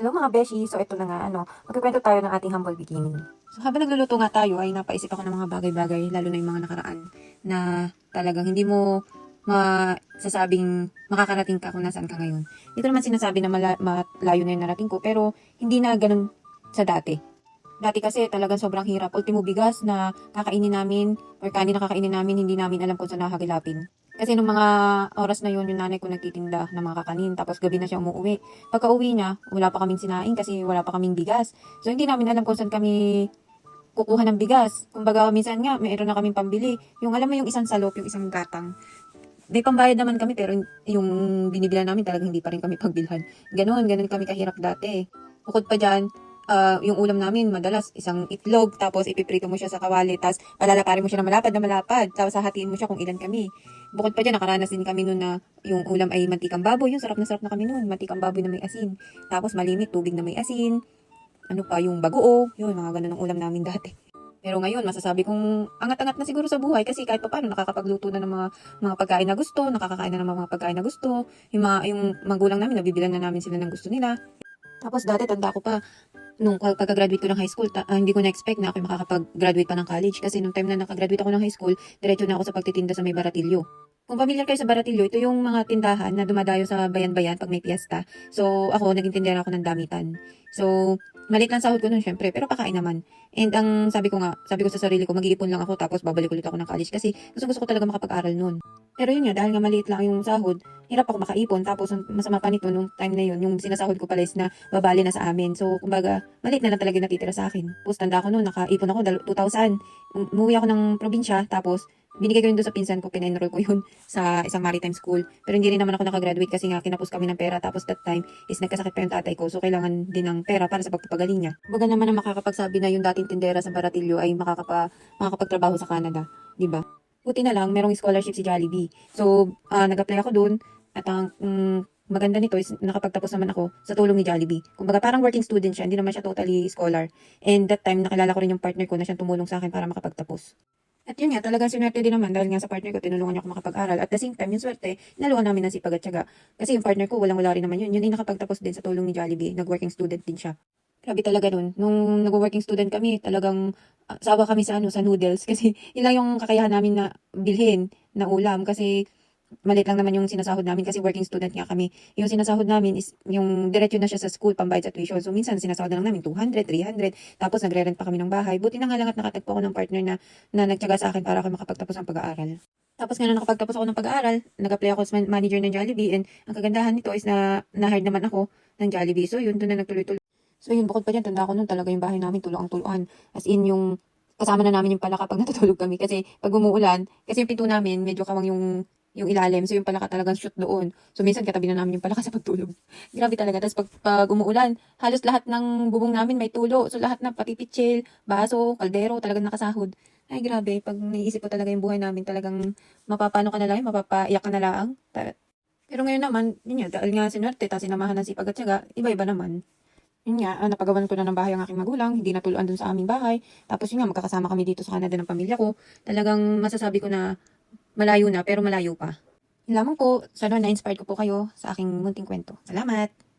Hello mga beshi, so ito na nga, ano, magkikwento tayo ng ating humble beginning. So habang nagluluto nga tayo ay napaisip ako ng mga bagay-bagay, lalo na yung mga nakaraan, na talagang hindi mo masasabing makakarating ka kung nasaan ka ngayon. Dito naman sinasabi na mala- malayo na yung narating ko, pero hindi na ganun sa dati. Dati kasi talagang sobrang hirap. Ultimo bigas na kakainin namin or kanin na kakainin namin, hindi namin alam kung saan nakakilapin. Kasi nung mga oras na yun, yung nanay ko nagtitinda ng mga kakanin, tapos gabi na siya umuwi. Pagka uwi niya, wala pa kaming sinaing kasi wala pa kaming bigas. So hindi namin alam kung saan kami kukuha ng bigas. Kumbaga minsan nga, mayroon na kaming pambili. Yung alam mo yung isang salop, yung isang gatang. May pambayad naman kami pero yung binibilan namin talagang hindi pa rin kami pagbilhan. Ganon, ganon kami kahirap dati. Bukod pa dyan, ah, yung ulam namin madalas isang itlog tapos ipiprito mo siya sa kawali tapos palalaparin mo siya na malapad na malapad tapos hahatiin mo siya kung ilan kami. Bukod pa dyan, nakaranas din kami noon na yung ulam ay mantikang baboy. Yung sarap na sarap na kami noon. Mantikang baboy na may asin. Tapos malimit, tubig na may asin. Ano pa, yung bagoong. Yun, mga ganun ang ulam namin dati. Pero ngayon, masasabi kong angat-angat na siguro sa buhay kasi kahit pa paano nakakapagluto na ng mga mga pagkain na gusto, nakakakain na ng mga pagkain na gusto. Yung, mga, yung magulang namin, nabibilan na namin sila ng gusto nila. Tapos dati, tanda ko pa, nung pag- pagka-graduate ko ng high school, ta- ah, hindi ko na-expect na ako makakapag-graduate pa ng college. Kasi nung time na nakagraduate ako ng high school, diretso na ako sa pagtitinda sa may baratilyo. Kung familiar kayo sa Baratillo, ito yung mga tindahan na dumadayo sa bayan-bayan pag may piyesta. So, ako, naging tindera ako ng damitan. So, maliit lang sahod ko nun, syempre, pero pakain naman. And ang sabi ko nga, sabi ko sa sarili ko, mag-iipon lang ako, tapos babalik ulit ako ng college kasi gusto gusto ko talaga makapag-aral nun. Pero yun nga, dahil nga maliit lang yung sahod, hirap ako makaipon. Tapos, masama pa nito, nung time na yun, yung sinasahod ko pala is na babali na sa amin. So, kumbaga, maliit na lang talaga natitira sa akin. Tapos, tanda ko noon, nakaipon ako, dal- 2,000. Um- Umuwi ako ng probinsya, tapos, binigay ko yun doon sa pinsan ko, pinenroll ko yun sa isang maritime school. Pero hindi rin naman ako nakagraduate kasi nga kinapos kami ng pera. Tapos that time is nagkasakit pa yung tatay ko. So kailangan din ng pera para sa pagpapagaling niya. Baga naman ang makakapagsabi na yung dating tindera sa Baratillo ay makakapa, makakapagtrabaho sa Canada. di ba? Buti na lang, merong scholarship si Jollibee. So, ah, nag-apply ako doon. At ang mm, maganda nito is nakapagtapos naman ako sa tulong ni Jollibee. Kumbaga parang working student siya, hindi naman siya totally scholar. And that time, nakilala ko rin yung partner ko na siyang tumulong sa akin para makapagtapos. At yun nga, talagang sinwerte din naman dahil nga sa partner ko, tinulungan niya ako makapag-aral. At the same time, yung swerte, naluan namin ng sipag at syaga. Kasi yung partner ko, walang-wala rin naman yun. Yun ay nakapagtapos din sa tulong ni Jollibee. Nag-working student din siya. Grabe talaga nun. Nung nag-working student kami, talagang ah, sawa kami sa ano sa noodles kasi yun lang yung kakayahan namin na bilhin na ulam kasi maliit lang naman yung sinasahod namin kasi working student nga kami. Yung sinasahod namin is yung diretso na siya sa school pambayad sa tuition. So minsan sinasahod na lang namin 200, 300, tapos nagre-rent pa kami ng bahay. Buti na nga lang at nakatagpo ako ng partner na, na nagtyaga sa akin para ako makapagtapos ng pag-aaral. Tapos nga na nakapagtapos ako ng pag-aaral, nag-apply ako sa man- manager ng Jollibee and ang kagandahan nito is na na-hired naman ako ng Jollibee. So yun, doon na nagtuloy-tuloy. So yun, bukod pa dyan, tanda ko nun talaga yung bahay namin tulo ang tuluan. As in yung kasama na namin yung palaka pag natutulog kami. Kasi pag umuulan, kasi yung pinto namin, medyo kawang yung yung ilalim. So yung palaka talagang shoot doon. So minsan katabi na namin yung palaka sa pagtulog. Grabe talaga. Tapos pag, pag umuulan, halos lahat ng bubong namin may tulo. So lahat na pati pitchel, baso, kaldero, talagang nakasahod. Ay grabe, pag naiisip ko talaga yung buhay namin, talagang mapapano ka na lang, mapapaiyak ka na lang. Pero ngayon naman, yun nga, dahil nga sinwerte, tapos sinamahan ng sipag at syaga, iba-iba naman. Yun nga, ah, napagawan ko na ng bahay ang aking magulang, hindi natuluan dun sa aming bahay. Tapos yun nga, magkakasama kami dito sa Canada ng pamilya ko. Talagang masasabi ko na malayo na, pero malayo pa. Yun lamang po, sana na-inspired ko po kayo sa aking munting kwento. Salamat!